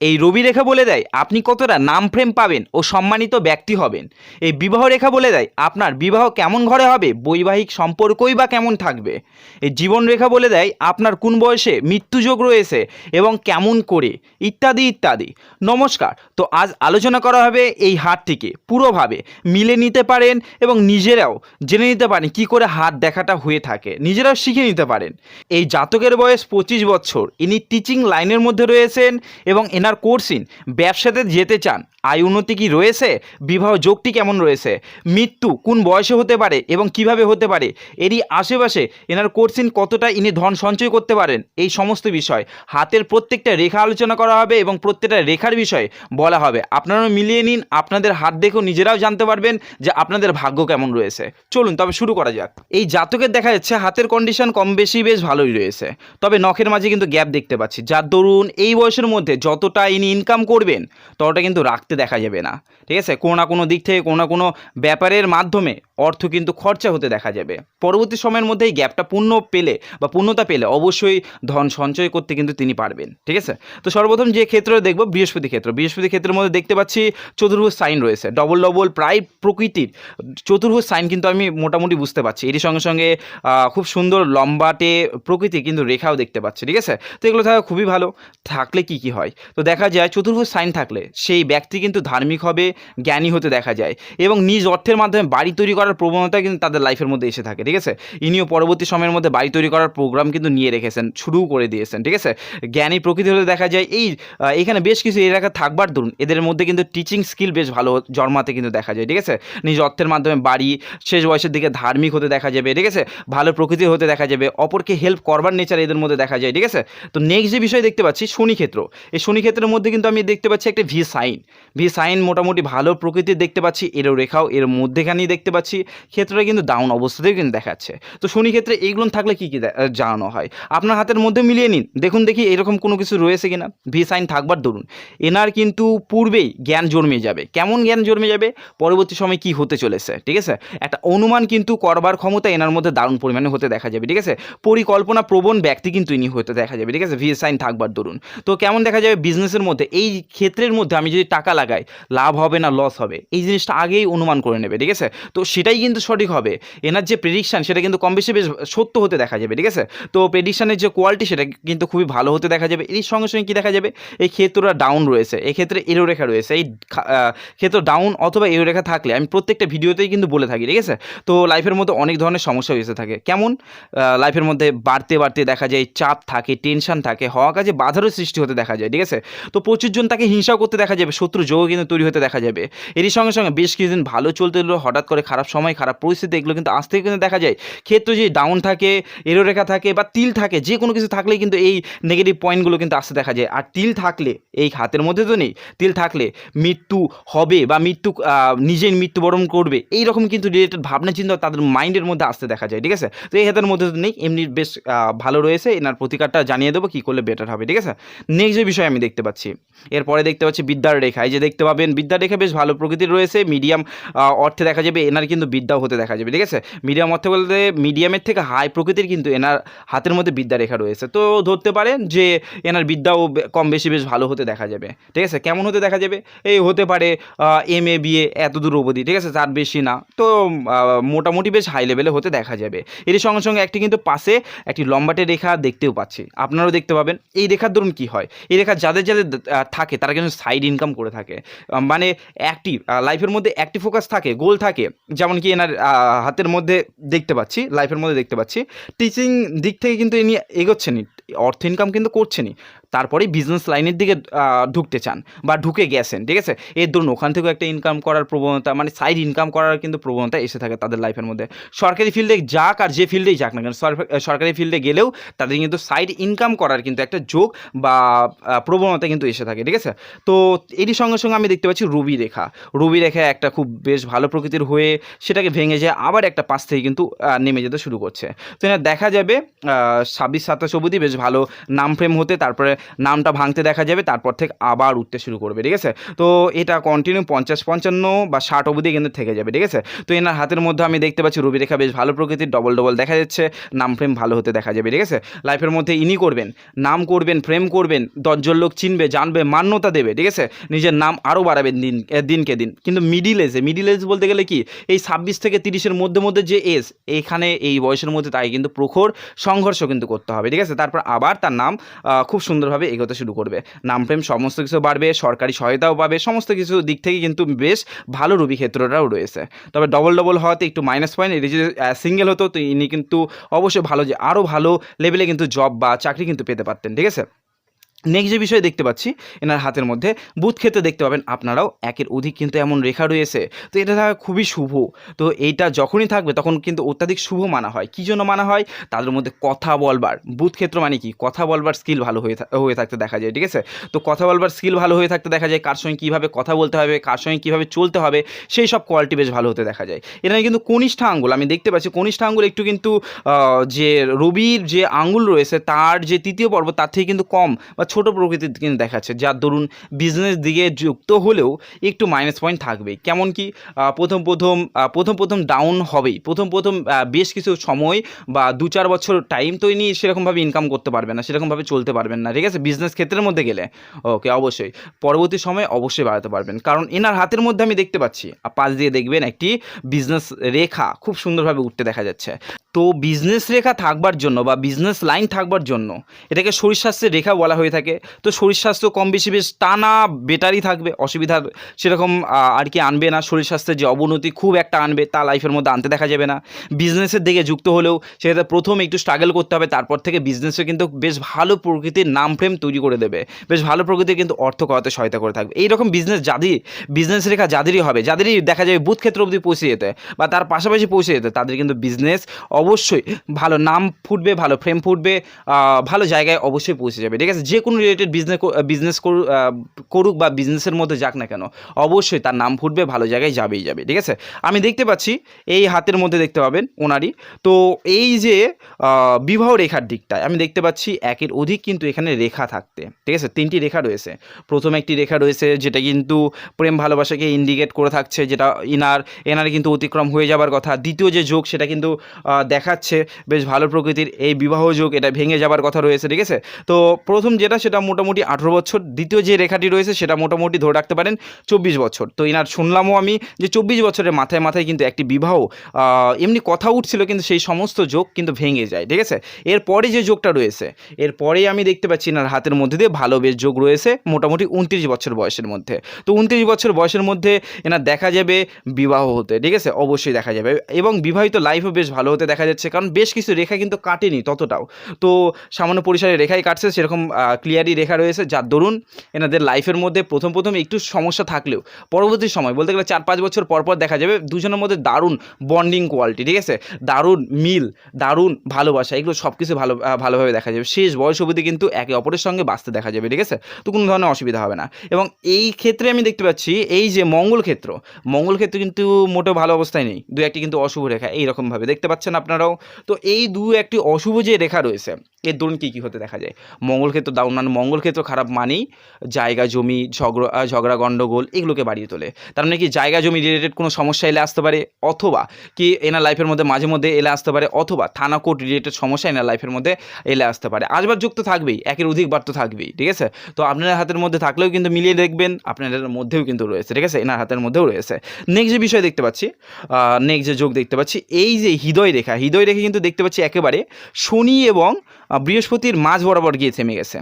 এই রবি রেখা বলে দেয়, আপনি কতটা নাম ফ্রেম পাবেন ও সম্মানিত ব্যক্তি হবেন। এই বিবাহ রেখা বলে দেয়, আপনার বিবাহ কেমন ঘরে হবে, বৈবাহিক সম্পর্কই বা কেমন থাকবে? এই জীবন রেখা বলে দেয়, আপনার কোন বয়সে মৃত্যুযোগ রয়েছে এবং কেমন করে? ইত্যাদি ইত্যাদি। নমস্কার, তো আজ আলোচনা করা হবে এই হাতটিকে। পুরোভাবে মিলে নিতে পারেন এবং নিজেরাও জেনে নিতে পারেন কি করে হাত দেখাটা হয়ে থাকে। নিজেরাও শিখে নিতে পারেন। এই জাতকের বয়স পঁচিশ বছর। ইনি টিচিং লাইনের মধ্যে রয়েছেন এবং এনার কোর্সিন, ব্যবসাতে যেতে চান, আয় উন্নতি কি রয়েছে? বিবাহ যোগটি কেমন রয়েছে? মৃত্যু কোন বয়সে হতে পারে এবং কীভাবে হতে পারে? এরই আশেপাশে এনার কোর্সিন কতটা ইনি ধন সঞ্চয় করতে পারেন? এই সমস্ত বিষয় হাতের প্রত্যেকটা রেখা আলোচনা করা হবে এবং প্রত্যেকটা রেখার বিষয়ে বলা হবে। আপনারাও মিলিয়ে নিন, আপনাদের হাত দেখেও নিজেরাও জানতে পারবেন যে আপনাদের ভাগ্য কেমন রয়েছে। চলুন, তবে শুরু করা যাক। এই জাতকের দেখা যাচ্ছে হাতের কন্ডিশন কম বেশি বেশ ভালোই রয়েছে। তবে নখের মাঝে কিন্তু গ্যাপ দেখতে পাচ্ছি। যার দরুন এই বয়সের মধ্যে যতটা ইনি ইনকাম করবেন, ততটা কিন্তু রাখতে দেখা যাবে না। ঠিক আছে? কোনো না কোনো দিক থেকে কোনো না কোনো ব্যাপারের মাধ্যমে অর্থ কিন্তু খরচা হতে দেখা যাবে। পরবর্তী সময়ের মধ্যে এই গ্যাপটা পূর্ণ পেলে বা পূর্ণতা পেলে অবশ্যই ধন সঞ্চয় করতে কিন্তু তিনি পারবেন, ঠিক আছে? তো সর্বপ্রথম যে ক্ষেত্রে দেখব বৃহস্পতি ক্ষেত্র। বৃহস্পতি ক্ষেত্রের মধ্যে দেখতে পাচ্ছি চতুর্ভুজ সাইন রয়েছে। ডবল ডবল প্রায় প্রকৃতির চতুর্ভুজ সাইন কিন্তু আমি মোটামুটি বুঝতে পারছি। এটির সঙ্গে সঙ্গে খুব সুন্দর লম্বাটে প্রকৃতি কিন্তু রেখাও দেখতে পাচ্ছি, ঠিক আছে? তো এগুলো থাকা খুবই ভালো। থাকলে কি কি হয়? তো দেখা যায় চতুর্ভুজ সাইন থাকলে সেই ব্যক্তি কিন্তু ধার্মিক হবে, জ্ঞানী হতে দেখা যায় এবং নিজ অর্থের মাধ্যমে বাড়ি তৈরি করার প্রবণতা কিন্তু তাদের লাইফের মধ্যে এসে থাকে, ঠিক আছে? ইনিও পরবর্তী সময়ের মধ্যে বাড়ি তৈরি করার প্রোগ্রাম কিন্তু নিয়ে রেখেছেন শুরু করে দিয়েছেন, ঠিক আছে? জ্ঞানী প্রকৃতি হলে দেখা যায় এই এখানে বেশ কিছু এলাকা থাকবার দরুন, এদের মধ্যে কিন্তু টিচিং স্কিল বেশ ভালো জন্মাতে কিন্তু দেখা যায়, ঠিক আছে? নিজ অর্থের মাধ্যমে বাড়ি, শেষ বয়সের দিকে ধার্মিক হতে দেখা যাবে, ঠিক আছে? ভালো প্রকৃতির হতে দেখা যাবে, অপরকে হেল্প করবার নেচার এদের মধ্যে দেখা যায়, ঠিক আছে? তো নেক্সট যে বিষয় দেখতে পাচ্ছি শনি ক্ষেত্র এই শনি ক্ষেত্রের মধ্যে কিন্তু আমি দেখতে পাচ্ছি একটা ভি সাইন ভি সাইন মোটামুটি ভালো প্রকৃতির দেখতে পাচ্ছি এর রেখাও এর মধ্যেখানেই দেখতে পাচ্ছি। ক্ষেত্রটা কিন্তু ডাউন অবস্থাতেও কিন্তু দেখাচ্ছে। তো শনি ক্ষেত্রে এইগুলো থাকলে কী কী জানানো হয়? আপনার হাতের মধ্যে মিলিয়ে নিন। দেখুন দেখি এরকম কোনো কিছু রয়েছে কিনা। ভি সাইন থাকবার দরুন। এনার কিন্তু পূর্বেই জ্ঞান জন্মে যাবে। কেমন জ্ঞান জন্মে যাবে? পরবর্তী সময় কি হতে চলেছে? ঠিক আছে? একটা অনুমান কিন্তু করবার ক্ষমতা এনার মধ্যে দারুণ পরিমাণে হতে দেখা যাবে। ঠিক আছে? পরিকল্পনা প্রবণ ব্যক্তি কিন্তু ইনি হতে দেখা যাবে। ঠিক আছে? ভি সাইন থাকবার দরুন। তো কেমন দেখা যাবে বিজনেসের মধ্যে? এই ক্ষেত্রের মধ্যে আমি যদি টাকা লাগাই, লাভ হবে না লস হবে। এই জিনিসটা আগেই অনুমান করে নেবে। ঠিক আছে? তো সেটাই কিন্তু সঠিক হবে। এনার যে প্রেডিকশান সেটা কিন্তু কম বেশি বেশ সত্য হতে দেখা যাবে, ঠিক আছে? তো প্রেডিকশানের যে কোয়ালিটি সেটা কিন্তু খুবই ভালো হতে দেখা যাবে। এর সঙ্গে সঙ্গে কী দেখা যাবে? এই ক্ষেত্রটা ডাউন রয়েছে, এই ক্ষেত্রে এরো রেখা রয়েছে। এই ক্ষেত্র ডাউন অথবা এরো রেখা থাকলে, আমি প্রত্যেকটা ভিডিওতেই কিন্তু বলে থাকি, ঠিক আছে? তো লাইফের মধ্যে অনেক ধরনের সমস্যা এসে থাকে। কেমন? লাইফের মধ্যে বাড়তে বাড়তে দেখা যায় চাপ থাকে টেনশন থাকে, হওয়া কাজে বাধারও সৃষ্টি হতে দেখা যায়, ঠিক আছে? তো প্রচুর জন তাকে হিংসাও করতে দেখা যাবে শত্রু যোগ কিন্তু তৈরি হতে দেখা যাবে। এরই সঙ্গে সঙ্গে বেশ কিছুদিন ভালো চলতে হঠাৎ করে খারাপ সময় খারাপ, পরিস্থিতি এগুলো কিন্তু আজ থেকে কিন্তু দেখা যায়। ক্ষেত্র যে ডাউন থাকে এরো রেখা থাকে বা তিল থাকে যে কোনো কিছু থাকলেই কিন্তু এই নেগেটিভ পয়েন্টগুলো কিন্তু আসতে দেখা যায়। আর তিল থাকলে, এই হাতের মধ্যে তো নেই, তিল থাকলে মৃত্যু হবে বা মৃত্যু নিজেই মৃত্যুবরণ করবে এই রকম কিন্তু রিলেটেড ভাবনা চিন্তা তাদের মাইন্ডের মধ্যে আসতে দেখা যায়, ঠিক আছে? তো এই হাতের মধ্যে তো নেই, এমনি বেশ ভালো রয়েছে, এনার প্রতিকারটা জানিয়ে দেবো, কী করলে বেটার হবে, ঠিক আছে? নেক্সট যে বিষয় আমি দেখতে পাচ্ছি, এরপরে দেখতে পাচ্ছি বিদ্যার রেখা, এই যে দেখতে পাবেন, বিদ্যার রেখা বেশ ভালো প্রকৃতির রয়েছে মিডিয়াম অর্থে দেখা যাবে, এনার কিন্তু বিদ্যাও হতে দেখা যাবে, ঠিক আছে? মিডিয়াম অর্থে বলতে মিডিয়ামের থেকে হাই প্রকৃতির কিন্তু এনার হাতের মধ্যে বিদ্যা রেখা রয়েছে। তো ধরতে পারেন যে এনার বিদ্যাও কম বেশি বেশ ভালো হতে দেখা যাবে, ঠিক আছে? কেমন হতে দেখা যাবে? এই হতে পারে এম এ বিএ এত দূর অবধি, ঠিক আছে? তার বেশি না। তো মোটামুটি বেশ হাই লেভেলে হতে দেখা যাবে। এর সঙ্গে সঙ্গে একটি কিন্তু পাশে একটি লম্বাটে রেখা দেখতেও পাচ্ছি। আপনারাও দেখতে পাবেন। এই রেখার ধরুন কি হয়? এই রেখা যাদের যাদের থাকে, তারা কিন্তু সাইড ইনকাম করে থাকে। মানে অ্যাক্টিভ লাইফের মধ্যে অ্যাক্টিভ ফোকাস থাকে গোল থাকে। যেমন কি এনার হাতের মধ্যে দেখতে পাচ্ছি লাইফের মধ্যে দেখতে পাচ্ছি। টিচিং দিক থেকে কিন্তু ইনি এগোচ্ছেনই, অর্থ ইনকাম কিন্তু করছেনই। তারপরে বিজনেস লাইনের দিকে ঢুকতে চান বা ঢুকে গেছেন, ঠিক আছে? এর ধরুন, ওখান থেকেও একটা ইনকাম করার প্রবণতা মানে সাইড ইনকাম করার কিন্তু প্রবণতা এসে থাকে তাদের লাইফের মধ্যে। সরকারি ফিল্ডে যাক আর যে ফিল্ডেই যাক না কেন সরকার- ফিল্ডে গেলেও তাদের কিন্তু সাইড ইনকাম করার কিন্তু একটা যোগ বা প্রবণতা কিন্তু এসে থাকে, ঠিক আছে? তো এরই সঙ্গে সঙ্গে আমি দেখতে পাচ্ছি রবি রেখা। রবি রেখা একটা খুব বেশ ভালো প্রকৃতির হয়ে সেটাকে ভেঙে যায় আবার একটা পাশ থেকে কিন্তু নেমে যেতে শুরু করছে। তো দেখা যাবে ছাব্বিশ, সাতাশ অবধি বেশ ভালো নাম ফ্রেম হতে, তারপরে নামটা ভাঙতে দেখা যাবে, তারপর থেকে আবার উঠতে শুরু করবে, ঠিক আছে? তো এটা কন্টিনিউ পঞ্চাশ পঞ্চান্ন বা ষাট অবধি কিন্তু থেকে যাবে, ঠিক আছে? তো এনার হাতের মধ্যে আমি দেখতে পাচ্ছি রবি রেখা বেশ ভালো প্রকৃতির ডবল ডবল দেখা যাচ্ছে, নাম ফ্রেম ভালো হতে দেখা যাবে, ঠিক আছে? লাইফের মধ্যে ইনি করবেন, নাম করবেন ফ্রেম করবেন, দশজন লোক চিনবে, জানবে, মান্যতা দেবে, ঠিক আছে? নিজের নাম আরও বাড়াবেন দিন দিনকে দিন। কিন্তু মিডিল এজে মিডিল এজ বলতে গেলে কি? এই ছাব্বিশ থেকে তিরিশের মধ্যে মধ্যে যে এজ এইখানে এই বয়সের মধ্যে তাই কিন্তু প্রখর সংঘর্ষ কিন্তু করতে হবে, ঠিক আছে? তারপর আবার তার নাম খুব সুন্দরভাবে এগোতে শুরু করবে। নাম প্রেম সমস্ত কিছু বাড়বে, সরকারি সহায়তাও পাবে, সমস্ত কিছু দিক থেকে কিন্তু বেশ ভালো রুবি ক্ষেত্রটাও রয়েছে। তবে ডবল ডবল হওয়াতে একটু মাইনাস পয়েন্ট এটি যদি সিঙ্গেল হতো, তো ইনি কিন্তু অবশ্যই ভালো যে আরও ভালো লেভেলে কিন্তু জব বা চাকরি কিন্তু পেতে পারতেন, ঠিক আছে? নেক্সট যে বিষয় দেখতে পাচ্ছি, এনার হাতের মধ্যে বুথ ক্ষেত্রে দেখতে পাবেন আপনারাও একের অধিক কিন্তু এমন রেখা রয়েছে। তো এটা থাকা খুবই শুভ। তো এইটা যখনই থাকবে তখন কিন্তু অত্যাধিক শুভ মানা হয়। কী জন্য মানা হয়? তাদের মধ্যে কথা বলবার। বুথ ক্ষেত্র মানে কি? কথা বলবার স্কিল ভালো হয়ে হয়ে থাকতে দেখা যায়, ঠিক আছে? তো কথা বলবার স্কিল ভালো হয়ে থাকতে দেখা যায়, কার সঙ্গে কীভাবে কথা বলতে হবে, কার সঙ্গে কীভাবে চলতে হবে, সেই সব কোয়ালিটি বেশ ভালো হতে দেখা যায়। এখানে কিন্তু কনিষ্ঠ আঙ্গুল, আমি দেখতে পাচ্ছি কনিষ্ঠ আঙ্গুল একটু কিন্তু যে রবির যে আঙ্গুল রয়েছে, তার যে তৃতীয় পর্ব, তার থেকে কিন্তু কম বা ছোট প্রকৃতির কিন্তু দেখাচ্ছে যার দরুন বিজনেস দিকে যুক্ত হলেও একটু মাইনাস পয়েন্ট থাকবে। কেমন কি? প্রথম প্রথম প্রথম প্রথম ডাউন হবেই। প্রথম প্রথম বেশ কিছু সময় বা দু চার বছর টাইম তো ইনি সেরকমভাবে ইনকাম করতে পারবেন না, সেরকমভাবে চলতে পারবেন না, ঠিক আছে? বিজনেস ক্ষেত্রের মধ্যে গেলে। ওকে অবশ্যই। পরবর্তী সময়ে অবশ্যই বাড়াতে পারবেন। কারণ এনার হাতের মধ্যে আমি দেখতে পাচ্ছি পাশ দিয়ে দেখবেন একটি বিজনেস রেখা খুব সুন্দরভাবে উঠতে দেখা যাচ্ছে। তো বিজনেস রেখা থাকবার জন্য বা বিজনেস লাইন থাকবার জন্য, এটাকে শরীর স্বাস্থ্যের রেখা বলা হয়ে থাকে। তো শরীর স্বাস্থ্য কম বেশি বেশ টানা বেটারই থাকবে, অসুবিধা সেরকম আর কি আনবে না। শরীর স্বাস্থ্যের যে অবনতি খুব একটা আনবে তা লাইফের মধ্যে আনতে দেখা যাবে না। বিজনেসের দিকে যুক্ত হলেও সেটা প্রথম একটু স্ট্রাগল করতে হবে, তারপর থেকে বিজনেসে কিন্তু বেশ ভালো প্রকৃতির নাম ফ্রেম তৈরি করে দেবে। বেশ ভালো প্রকৃতির কিন্তু অর্থ করাতে সহায়তা করে থাকবে। এইরকম বিজনেস যাদের বিজনেস রেখা যাদেরই হবে, যাদেরই দেখা যাবে বুথ ক্ষেত্র অবধি পৌঁছে যেতে বা তার পাশাপাশি পৌঁছে যেতে, তাদের কিন্তু বিজনেস অবশ্যই ভালো নাম ফুটবে, ভালো ফ্রেম ফুটবে ভালো জায়গায় অবশ্যই পৌঁছে যাবে। ঠিক আছে? যে কোনো রিলেটেড বিজনেস বিজনেস করুক বা বিজনেসের মধ্যে যাক না কেন, অবশ্যই তার নাম ফুটবে, ভালো জায়গায় যাবেই যাবে, ঠিক আছে? আমি দেখতে পাচ্ছি, এই হাতের মধ্যে দেখতে পাবেন ওনারই। তো এই যে বিবাহ রেখার দিকটায়, আমি দেখতে পাচ্ছি একের অধিক কিন্তু এখানে রেখা থাকতে, ঠিক আছে? তিনটি রেখা রয়েছে। প্রথম একটি রেখা রয়েছে, যেটা কিন্তু প্রেম ভালোবাসাকে ইন্ডিকেট করে থাকছে, যেটা ইনার, এনার কিন্তু অতিক্রম হয়ে যাবার কথা। দ্বিতীয় যে যোগ, সেটা কিন্তু দেখাচ্ছে, বেশ ভালো প্রকৃতির এই বিবাহ যোগ, এটা ভেঙে যাবার কথা রয়েছে, ঠিক আছে? তো প্রথম যেটা সেটা মোটামুটি আঠেরো বছর। দ্বিতীয় যে রেখাটি রয়েছে, সেটা মোটামুটি ধরে রাখতে পারেন চব্বিশ বছর। তো এনার শুনলামও আমি যে চব্বিশ বছরের মাথায় মাথায় কিন্তু একটি বিবাহ এমনি কথা উঠছিল, কিন্তু সেই সমস্ত যোগ কিন্তু ভেঙে যায়, ঠিক আছে? এরপরে যে যোগটা রয়েছে এরপরেই আমি দেখতে পাচ্ছি এনার হাতের মধ্যে দিয়ে ভালো বেশ যোগ রয়েছে, মোটামুটি উনত্রিশ বছর বয়সের মধ্যে। তো উনত্রিশ বছর বয়সের মধ্যে এনার দেখা যাবে বিবাহ হতে, ঠিক আছে? অবশ্যই দেখা যাবে। এবং বিবাহিত লাইফও বেশ ভালো হতে দেখা যাচ্ছে, কারণ বেশ কিছু রেখা কিন্তু কাটেনি ততটাও। তো সামান্য পরিসরে রেখাই কাটছে, সেরকম ক্লিয়ারই রেখা রয়েছে যার দরুন এনাদের লাইফের মধ্যে প্রথম প্রথম একটু সমস্যা থাকলেও, পরবর্তী সময়, বলতে গেলে চার পাঁচ বছর পর পর দেখা যাবে দুজনের মধ্যে দারুণ বন্ডিং কোয়ালিটি ঠিক আছে? দারুণ মিল, দারুণ ভালোবাসা, এগুলো সব কিছু ভালো ভালোভাবে দেখা যাবে। শেষ বয়স অবধি কিন্তু একে অপরের সঙ্গে বাঁচতে দেখা যাবে, ঠিক আছে? তো কোনো ধরনের অসুবিধা হবে না। এবং এই ক্ষেত্রে আমি দেখতে পাচ্ছি, এই যে মঙ্গল ক্ষেত্র মঙ্গল ক্ষেত্র কিন্তু মোটেও ভালো অবস্থায় নেই। দু একটি কিন্তু অশুভ রেখা, এইরকমভাবে দেখতে পাচ্ছেন আপনারাও। তো এই দু একটি অশুভ যে রেখা রয়েছে, এর দরুন কী কী হতে দেখা যায়? মঙ্গল ক্ষেত্র ডাউন মানে মঙ্গল ক্ষেত্র খারাপ মানেই জায়গা, জমি, ঝগড়া ঝগড়া গণ্ডগোল এগুলোকে বাড়িয়ে তোলে। তার মানে কি জায়গা, জমি রিলেটেড কোনো সমস্যা এলে আসতে পারে? অথবা কি এনার লাইফের মধ্যে, মাঝে মধ্যে এলে আসতে পারে? অথবা থানা কোর্ট রিলেটেড সমস্যা এনার লাইফের মধ্যে এলে আসতে পারে। আসবার যুক্ত থাকবেই, একের অধিকবার তো থাকবেই, ঠিক আছে? তো আপনার হাতের মধ্যে থাকলেও কিন্তু মিলিয়ে দেখবেন, আপনাদের মধ্যেও কিন্তু রয়েছে, ঠিক আছে? এনার হাতের মধ্যেও রয়েছে। নেক্সট যে বিষয় দেখতে পাচ্ছি নেক্সট যে যোগ দেখতে পাচ্ছি, এই যে হৃদয় রেখা হৃদয় রেখা কিন্তু দেখতে পাচ্ছি একেবারে শনি এবং বৃহস্পতির মাঝ বরাবর গিয়ে থেমে গেছে।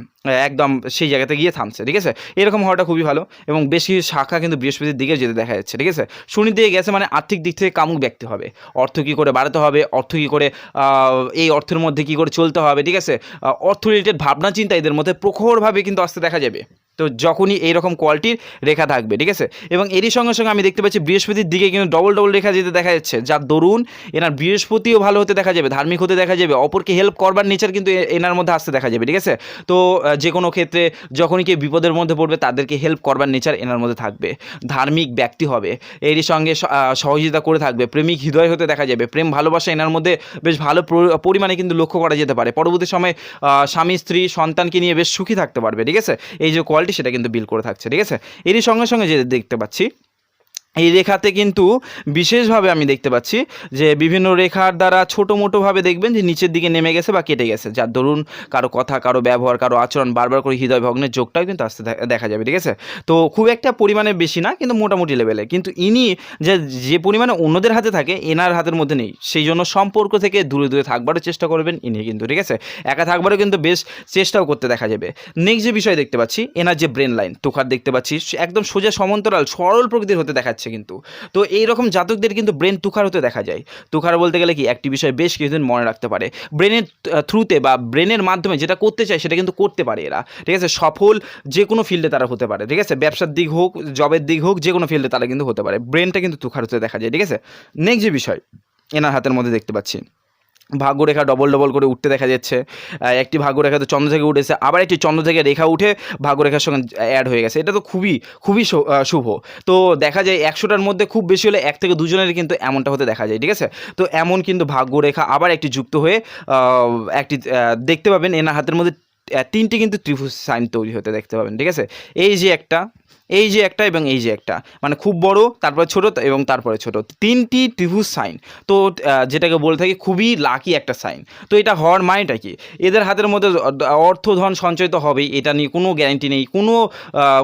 একদম সেই জায়গাতে গিয়ে থামছে, ঠিক আছে? এরকম হওয়াটা খুবই ভালো এবং বেশি শাখা কিন্তু বৃহস্পতির দিকে যেতে দেখা যাচ্ছে, ঠিক আছে? শনি দিকে গেছে মানে আর্থিক দিক থেকে কামুক ব্যক্তি হবে। অর্থ কী করে বাড়াতে হবে? অর্থ কী করে এই অর্থের মধ্যে কী করে চলতে হবে, ঠিক আছে? অর্থ রিলেটেড ভাবনা চিন্তা এদের মধ্যে প্রখরভাবে কিন্তু আসতে দেখা যাবে। তো যখনই এইরকম কোয়ালিটির রেখা থাকবে, ঠিক আছে? এবং এরই সঙ্গে সঙ্গে আমি দেখতে পাচ্ছি বৃহস্পতির দিকে কিন্তু ডবল ডবল রেখা যেতে দেখা যাচ্ছে। যার দরুন এনার বৃহস্পতিও ভালো হতে দেখা যাবে, ধার্মিক হতে দেখা যাবে, অপরকে হেল্প করবার নেচার কিন্তু এনার মধ্যে আসতে দেখা যাবে, ঠিক আছে? তো যে কোনো ক্ষেত্রে যখনই কেউ বিপদের মধ্যে পড়বে, তাদেরকে হেল্প করবার নেচার এনার মধ্যে থাকবে। ধার্মিক ব্যক্তি হবে, এরই সঙ্গে সহযোগিতা করে থাকবে, প্রেমিক হৃদয় হতে দেখা যাবে, প্রেম ভালোবাসা এনার মধ্যে বেশ ভালো পরিমাণে কিন্তু লক্ষ্য করা যেতে পারে। পরবর্তী সময় স্বামী, স্ত্রী, সন্তানকে নিয়ে বেশ সুখী থাকতে পারবে, ঠিক আছে? এই যে কোয়ালিটি সেটা কিন্তু বিল করে থাকছে, ঠিক আছে? এরই সঙ্গে সঙ্গে যে দেখতে পাচ্ছি এই রেখাতে কিন্তু বিশেষভাবে আমি দেখতে পাচ্ছি যে বিভিন্ন রেখার দ্বারা ছোটো মোটোভাবে দেখবেন যে নিচের দিকে নেমে গেছে বা কেটে গেছে। যার দরুন কারও কথা, কারও ব্যবহার, কারও আচরণ বারবার করে হৃদয় ভগ্নের যোগটাও কিন্তু আসতে দেখা যাবে, ঠিক আছে? তো খুব একটা পরিমাণে বেশি না, কিন্তু মোটামুটি লেভেলে কিন্তু ইনি যে যে পরিমাণে অন্যদের হাতে থাকে, এনার হাতের মধ্যে নেই। সেই জন্য সম্পর্ক থেকে দূরে দূরে থাকবারও চেষ্টা করবেন ইনি কিন্তু, ঠিক আছে? একা থাকবারও কিন্তু বেশ চেষ্টাও করতে দেখা যাবে। নেক্সট যে বিষয় দেখতে পাচ্ছি, এনার যে ব্রেন লাইন তোখার দেখতে পাচ্ছি একদম সোজা, সমান্তরাল, সরল প্রকৃতির হতে দেখাচ্ছে। কিন্তু। তো এই রকম জাতকদের কিন্তু ব্রেন তুখার হতে দেখা যায়। তুখার বলতে গেলে কি, একটি বিষয় বেশ কিছুদিন মনে রাখতে পারে। ব্রেনের থ্রুতে বা ব্রেনের মাধ্যমে যেটা করতে চায় সেটা কিন্তু করতে পারে এরা। ঠিক আছে? সফল যে কোনো ফিল্ডে তারা হতে পারে। ঠিক আছে? ব্যবসার দিক হোক জবের দিক হোক, যে কোনো ফিল্ডে তারা কিন্তু হতে পারে। ব্রেনটা কিন্তু তুখার হতে দেখা যায়। ঠিক আছে? নেক্সট যে বিষয়, এনার হাতের মধ্যে দেখতে পাচ্ছি। ভাগ্যরেখা ডবল ডবল করে উঠতে দেখা যাচ্ছে। একটি ভাগ্যরেখা তো চন্দ্র থেকে উঠেছে, আবার একটি চন্দ্র থেকে রেখা উঠে ভাগ্যরেখার সঙ্গে অ্যাড হয়ে গেছে। এটা তো খুবই খুবই শুভ। তো দেখা যায় একশোটার মধ্যে খুব বেশি হলে এক থেকে দুজনের কিন্তু এমনটা হতে দেখা যায়, ঠিক আছে? তো এমন কিন্তু ভাগ্যরেখা আবার একটি যুক্ত হয়ে একটি দেখতে পাবেন, এনার হাতের মধ্যে তিনটি কিন্তু ত্রিভুজ সাইন তৈরি হতে দেখতে পাবেন, ঠিক আছে? এই যে একটা এই যে একটা এবং এই যে একটা। মানে খুব বড়, তারপরে ছোট এবং তারপরে ছোট। তিনটি ত্রিভুজ সাইন। তো যেটাকে বলে থাকি খুবই লাকি একটা সাইন। তো এটা হওয়ার মানেটা কি? এদের হাতের মধ্যে অর্থ ধন সঞ্চয় তো হবেই, এটা নিয়ে কোনো গ্যারান্টি নেই, কোনো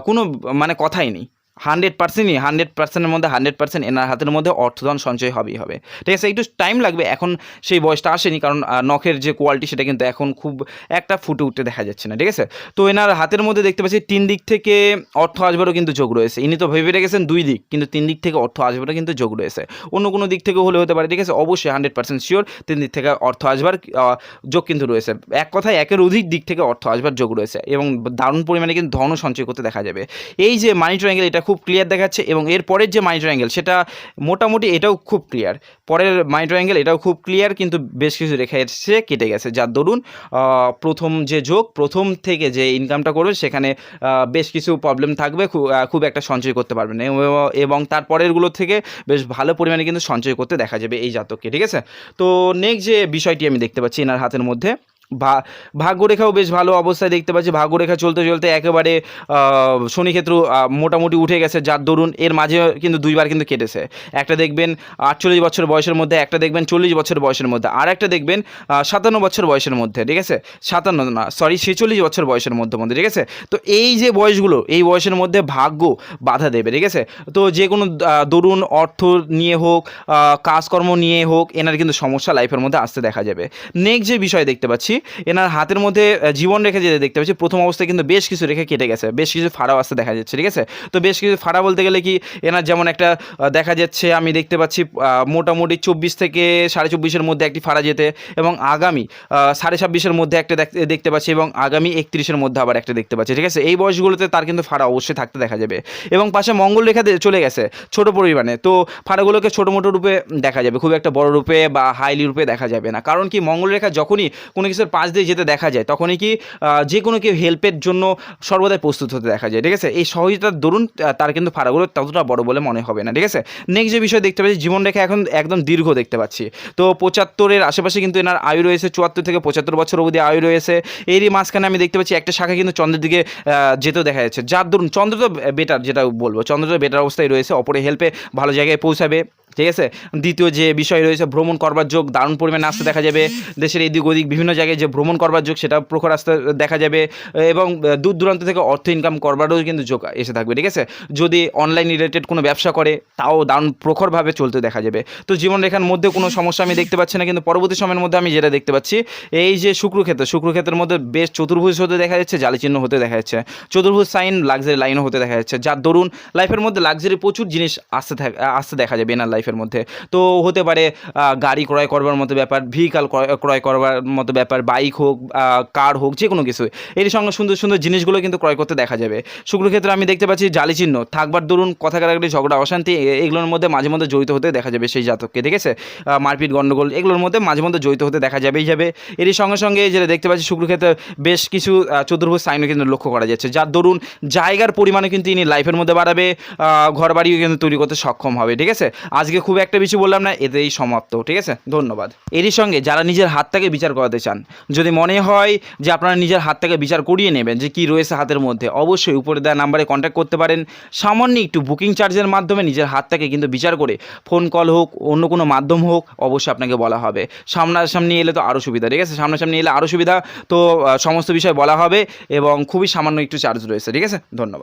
কোনো মানে কথাই নেই। হান্ড্রেড পার্সেন্টই হান্ড্রেড পার্সেন্টের মধ্যে, হান্ড্রেড পার্সেন্ট এনার হাতের মধ্যে অর্থধন সঞ্চয় হবেই, হবে। ঠিক আছে, একটু টাইম লাগবে, এখন সেই বয়সটা আসেনি, কারণ নখের যে কোয়ালিটি সেটা কিন্তু এখন খুব একটা ফুটে উঠতে দেখা যাচ্ছে না, ঠিক আছে? তো এনার হাতের মধ্যে দেখতে পাচ্ছি, তিন দিক থেকে অর্থ আসবারও কিন্তু যোগ রয়েছে। ইনি তো ভেবে রেখেছেন দুই দিক, কিন্তু তিন দিক থেকে অর্থ আসবারও কিন্তু যোগ রয়েছে। অন্য কোনো দিক থেকে হলে হতে পারে, ঠিক আছে? অবশ্যই হান্ড্রেড পার্সেন্ট শিওর তিন দিক থেকে অর্থ আসবার যোগ কিন্তু রয়েছে। এক কথায় একের অধিক দিক থেকে অর্থ আসবার যোগ রয়েছে, এবং দারুণ পরিমাণে কিন্তু ধনও সঞ্চয় করতে দেখা যাবে। এই যে মানি ট্রায়াঙ্গেল এটা খুব ক্লিয়ার দেখাচ্ছে এবং এর পরের যে মানি অ্যাঙ্গেল সেটা মোটামুটি এটাও খুব ক্লিয়ার পরের মানি অ্যাঙ্গেল এটাও খুব ক্লিয়ার কিন্তু বেশ কিছু রেখা এসে কেটে গেছে। যার দরুন প্রথম যে যোগ, প্রথম থেকে যে ইনকামটা করবে, সেখানে বেশ কিছু প্রবলেম থাকবে, খুব একটা সঞ্চয় করতে পারবে না। এবং- তারপরেরগুলো থেকে বেশ ভালো পরিমাণে কিন্তু সঞ্চয় করতে দেখা যাবে এই জাতককে, ঠিক আছে? তো নেক্সট যে বিষয়টি আমি দেখতে পাচ্ছি এনার হাতের মধ্যে ভাগ্যরেখাও বেশ ভালো অবস্থায় দেখতে পাচ্ছি। ভাগ্যরেখা চলতে চলতে একেবারে শনিক্ষেত্র মোটামুটি উঠে গেছে যার দরুন। এর মাঝে কিন্তু দুইবার কিন্তু কেটেছে। একটা দেখবেন আটচল্লিশ বছর বয়সের মধ্যে, একটা দেখবেন চল্লিশ বছর বয়সের মধ্যে। আর একটা দেখবেন সাতান্ন বছর বয়সের মধ্যে, ঠিক আছে? সাতান্ন না, সরি, ছেচল্লিশ বছর বয়সের মধ্যে মধ্যে, ঠিক আছে? তো এই যে বয়সগুলো, এই বয়সের মধ্যে ভাগ্য বাধা দেবে, ঠিক আছে? তো যে কোনো দরুন অর্থ নিয়ে হোক কাজকর্ম নিয়ে হোক, এনার কিন্তু সমস্যা লাইফের মধ্যে আসতে দেখা যাবে। নেক্সট যে বিষয় দেখতে পাচ্ছি এনার হাতের মধ্যে জীবন রেখে যেতে দেখতে পাচ্ছি, প্রথম অবস্থায় কিন্তু বেশ কিছু রেখে কেটে গেছে, বেশ কিছু ফাড়াও আসতে দেখা যাচ্ছে, ঠিক আছে? তো বেশ কিছু ফাড়া বলতে গেলে কি, এনার যেমন একটা দেখা যাচ্ছে, আমি দেখতে পাচ্ছি মোটামুটি চব্বিশ থেকে সাড়ে চব্বিশের মধ্যে একটি ফাড়া যেতে এবং আগামী সাড়ে ছাব্বিশের মধ্যে একটা দেখ- দেখতে পাচ্ছি এবং আগামী একত্রিশের মধ্যে আবার একটা দেখতে পাচ্ছি, ঠিক আছে? এই বয়সগুলোতে তার কিন্তু ফাড়া অবশ্যই থাকতে দেখা যাবে এবং পাশে মঙ্গল রেখা চলে গেছে, ছোট পরিমাণে, তো ফাড়াগুলোকে ছোটো মোটো রূপে দেখা যাবে, খুব একটা বড় রূপে বা হাইলি রূপে দেখা যাবে না, কারণ কি মঙ্গল রেখা যখনই কোনো কিছুর পাশ দিয়ে যেতে দেখা যায়, তখনই কি যে কোনো কেউ হেল্পের জন্য সর্বদাই প্রস্তুত হতে দেখা যায়, ঠিক আছে? এই সহজতার দরুন তার কিন্তু ফাড়াগুলো ততটা বড় বলে মনে হবে না, ঠিক আছে? নেক্সট যে বিষয় দেখতে পাচ্ছি জীবনরেখা এখন একদম দীর্ঘ দেখতে পাচ্ছি। তো পঁচাত্তরের আশেপাশে কিন্তু এনার আয়ু রয়েছে চুয়াত্তর থেকে পঁচাত্তর বছর অবধি আয়ু রয়েছে। এরই মাঝখানে আমি দেখতে পাচ্ছি, একটা শাখা কিন্তু চন্দ্রের দিকে যেতেও দেখা যাচ্ছে। যার দরুন চন্দ্র তো বেটার যেটা বলব, চন্দ্র তো বেটার অবস্থায় রয়েছে অপরে হেল্পে ভালো জায়গায় পৌঁছাবে। ঠিক আছে? দ্বিতীয় যে বিষয় রয়েছে, ভ্রমণ করবার যোগ, দারুণ পরিমাণে আসতে দেখা যাবে। দেশের এদিক ওদিক বিভিন্ন জায়গায় যে ভ্রমণ করবার যোগ, সেটা প্রখর আসতে দেখা যাবে। এবং দূর দূরান্ত থেকে অর্থ ইনকাম করবারও কিন্তু যোগ এসে থাকবে, ঠিক আছে? যদি অনলাইন রিলেটেড কোনো ব্যবসা করে, তাও দারুণ প্রখরভাবে চলতে দেখা যাবে। তো জীবনরেখার মধ্যে কোনো সমস্যা আমি দেখতে পাচ্ছি না, কিন্তু পরবর্তী সময়ের মধ্যে আমি যেটা দেখতে পাচ্ছি, এই যে শুক্রক্ষেত্র, শুক্রক্ষেত্রের মধ্যে বেশ চতুর্ভুজ হতে দেখা যাচ্ছে জালি চিহ্ন হতে দেখা যাচ্ছে। চতুর্ভুজ সাইন লাক্সারি লাইনও হতে দেখা যাচ্ছে। যার দরুন লাইফের মধ্যে লাক্সারি প্রচুর জিনিস আসতে থাক- আসতে দেখা যাবে এনার লাইফের লাইফের মধ্যে। তো হতে পারে গাড়ি ক্রয় করবার মতো ব্যাপার ভেহিকাল ক্রয় করবার মতো ব্যাপার বাইক হোক কার হোক যে কোনো কিছু। এর সঙ্গে সুন্দর সুন্দর জিনিসগুলো কিন্তু ক্রয় করতে দেখা যাবে। শুক্র ক্ষেত্রে আমি দেখতে পাচ্ছি জালি চিহ্ন। থাকবার দরুন কথা কাটাকাটি ঝগড়া, অশান্তি এগুলোর মধ্যে মাঝে মধ্যে জড়িত হতে দেখা যাবে সেই জাতককে, ঠিক আছে? মারপিট গণ্ডগোল এগুলোর মধ্যে মাঝে মধ্যে জড়িত হতে দেখা যাবেই যাবে। এরই সঙ্গে সঙ্গে যেটা দেখতে পাচ্ছি শুক্র ক্ষেত্রে বেশ কিছু চতুর্ভুজ সাইনও কিন্তু লক্ষ্য করা যাচ্ছে। যার দরুন জায়গার পরিমাণে কিন্তু ইনি লাইফের মধ্যে বাড়াবে ঘর বাড়িও কিন্তু তৈরি করতে সক্ষম হবে, ঠিক আছে? আজকে খুব একটা বেশি বললাম না, এতেই সমাপ্ত, ঠিক আছে? ধন্যবাদ। এরই সঙ্গে যারা নিজের হাতটাকে বিচার করাতে চান, যদি মনে হয় যে আপনারা নিজের হাতটাকে বিচার করিয়ে নেবেন যে কি রয়েছে হাতের মধ্যে, অবশ্যই উপরে দেওয়া নাম্বারে কন্ট্যাক্ট করতে পারেন। সামান্য একটু বুকিং চার্জের মাধ্যমে নিজের হাতটাকে কিন্তু বিচার করে ফোন কল হোক, অন্য কোনো মাধ্যম হোক, অবশ্যই আপনাকে বলা হবে। সামনাসামনি এলে তো আরও সুবিধা, ঠিক আছে? সামনাসামনি এলে আরও সুবিধা। তো সমস্ত বিষয় বলা হবে এবং খুবই সামান্য একটু চার্জ রয়েছে, ঠিক আছে? ধন্যবাদ।